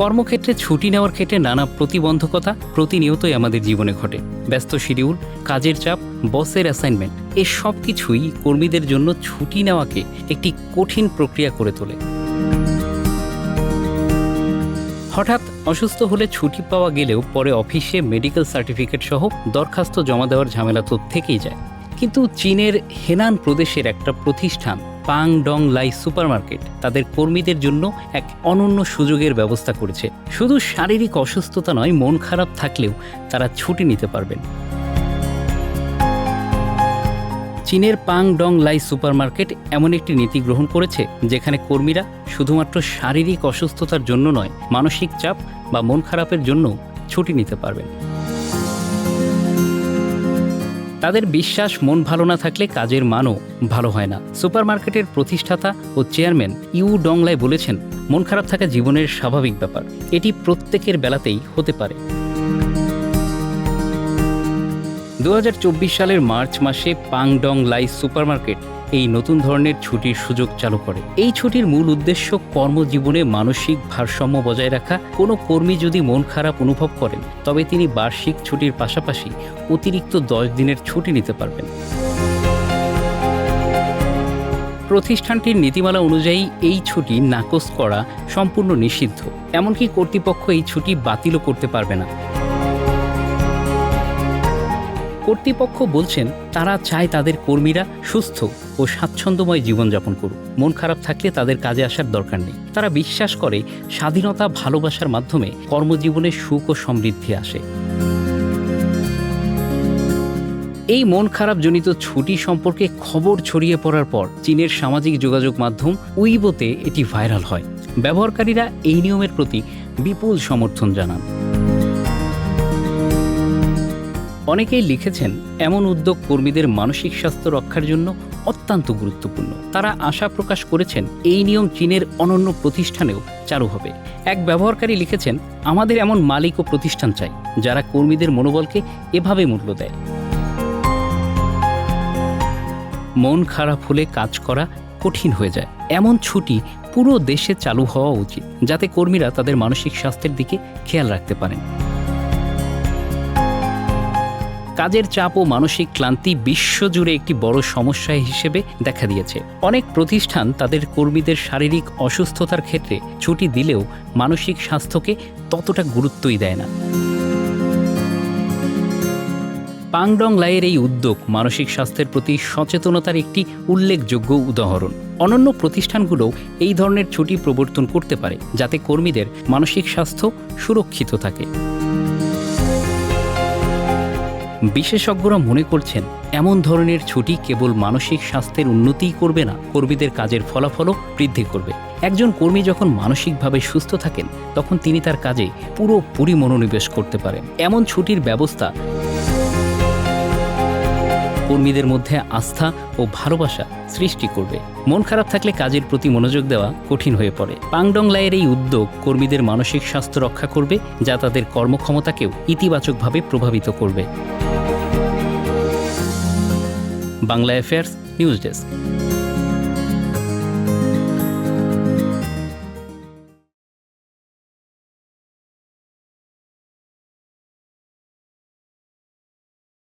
কর্মক্ষেত্রে ছুটি নেওয়ার ক্ষেত্রে নানা প্রতিবন্ধকতা প্রতিনিয়তই আমাদের জীবনে ঘটে। ব্যস্ত শিডিউল, কাজের চাপ, বসের অ্যাসাইনমেন্ট এ সব কিছুই কর্মীদের জন্য ছুটি নেওয়াকে একটি কঠিন প্রক্রিয়া করে তোলে। হঠাৎ অসুস্থ হলে ছুটি পাওয়া গেলেও পরে অফিসে মেডিকেল সার্টিফিকেট সহ দরখাস্ত জমা দেওয়ার ঝামেলা তো থেকেই যায়। কিন্তু চীনের হেনান প্রদেশের একটা প্রতিষ্ঠান পাং ডং লাই সুপারমার্কেট তাদের কর্মীদের জন্য এক অনন্য সুযোগের ব্যবস্থা করেছে। শুধু শারীরিক অসুস্থতা নয়, মন খারাপ থাকলেও তারা ছুটি নিতে পারবেন। চীনের পাং ডং লাই সুপারমার্কেট এমন একটি নীতি গ্রহণ করেছে, যেখানে কর্মীরা শুধুমাত্র শারীরিক অসুস্থতার জন্য নয়, মানসিক চাপ বা মন খারাপের জন্য ছুটি নিতে পারবেন। তাদের বিশ্বাস, মন ভালো না থাকলে কাজের মানও ভালো হয় না। সুপারমার্কেটের প্রতিষ্ঠাতা ও চেয়ারম্যান ইউ ডংলাই বলেছেন, মন খারাপ থাকা জীবনের স্বাভাবিক ব্যাপার। এটি প্রত্যেকের বেলাতেই হতে পারে। দু হাজার চব্বিশ সালের মার্চ মাসে পাংডং লাই সুপারমার্কেট এই নতুন ধরনের ছুটির সুযোগ চালু করে। এই ছুটির মূল উদ্দেশ্য কর্মজীবনে মানসিক ভারসাম্য বজায় রাখা। কোনো কর্মী যদি মন খারাপ অনুভব করেন, তবে তিনি বার্ষিক ছুটির পাশাপাশি অতিরিক্ত দশ দিনের ছুটি নিতে পারবেন। প্রতিষ্ঠানটির নীতিমালা অনুযায়ী এই ছুটি নাকচ করা সম্পূর্ণ নিষিদ্ধ। এমনকি কর্তৃপক্ষ এই ছুটি বাতিলও করতে পারবে না। কর্তৃপক্ষ বলছেন, তারা চায় তাদের কর্মীরা সুস্থ ও স্বাচ্ছন্দ্যময় জীবনযাপন করুক। মন খারাপ থাকলে তাদের কাজে আসার দরকার নেই। তারা বিশ্বাস করে স্বাধীনতা ভালোবাসার মাধ্যমে কর্মজীবনে সুখ ও সমৃদ্ধি আসে। এই মন খারাপ জনিত ছুটি সম্পর্কে খবর ছড়িয়ে পড়ার পর চীনের সামাজিক যোগাযোগ মাধ্যম উইবোতে এটি ভাইরাল হয়। ব্যবহারকারীরা এই নিয়মের প্রতি বিপুল সমর্থন জানান। অনেকেই লিখেছেন, এমন উদ্যোগ কর্মীদের মানসিক স্বাস্থ্য রক্ষার জন্য অত্যন্ত গুরুত্বপূর্ণ। তারা আশা প্রকাশ করেছেন, এই নিয়ম চীনের অনন্য প্রতিষ্ঠানেও চালু হবে। এক ব্যবহারকারী লিখেছেন, আমাদের এমন মালিক ও প্রতিষ্ঠান চাই, যারা কর্মীদের মনোবলকে এভাবে মূল্য দেয়। মন খারাপ হলে কাজ করা কঠিন হয়ে যায়। এমন ছুটি পুরো দেশে চালু হওয়া উচিত, যাতে কর্মীরা তাদের মানসিক স্বাস্থ্যের দিকে খেয়াল রাখতে পারেন। কাজের চাপ ও মানসিক ক্লান্তি বিশ্বজুড়ে একটি বড় সমস্যা হিসেবে দেখা দিয়েছে। অনেক প্রতিষ্ঠান তাদের কর্মীদের শারীরিক অসুস্থতার ক্ষেত্রে ছুটি দিলেও মানসিক স্বাস্থ্যকে ততটা গুরুত্বই দেয় না। পাংডং লাইয়ের এই উদ্যোগ মানসিক স্বাস্থ্যের প্রতি সচেতনতার একটি উল্লেখযোগ্য উদাহরণ। অনন্য প্রতিষ্ঠানগুলো এই ধরনের ছুটি প্রবর্তন করতে পারে, যাতে কর্মীদের মানসিক স্বাস্থ্য সুরক্ষিত থাকে। বিশেষজ্ঞরা মনে করছেন, এমন ধরনের ছুটি কেবল মানসিক স্বাস্থ্যের উন্নতিই করবে না, কর্মীদের কাজের ফলাফলও বৃদ্ধি করবে। একজন কর্মী যখন মানসিকভাবে সুস্থ থাকেন, তখন তিনি তার কাজে পুরোপুরি মনোনিবেশ করতে পারেন। এমন ছুটির ব্যবস্থা কর্মীদের মধ্যে আস্থা ও ভালোবাসা সৃষ্টি করবে। মন খারাপ থাকলে কাজের প্রতি মনোযোগ দেওয়া কঠিন হয়ে পড়ে। পাংডং লাইয়ের এই উদ্যোগ কর্মীদের মানসিক স্বাস্থ্য রক্ষা করবে, যা তাদের কর্মক্ষমতাকেও ইতিবাচকভাবে প্রভাবিত করবে। Bangla affairs news desk.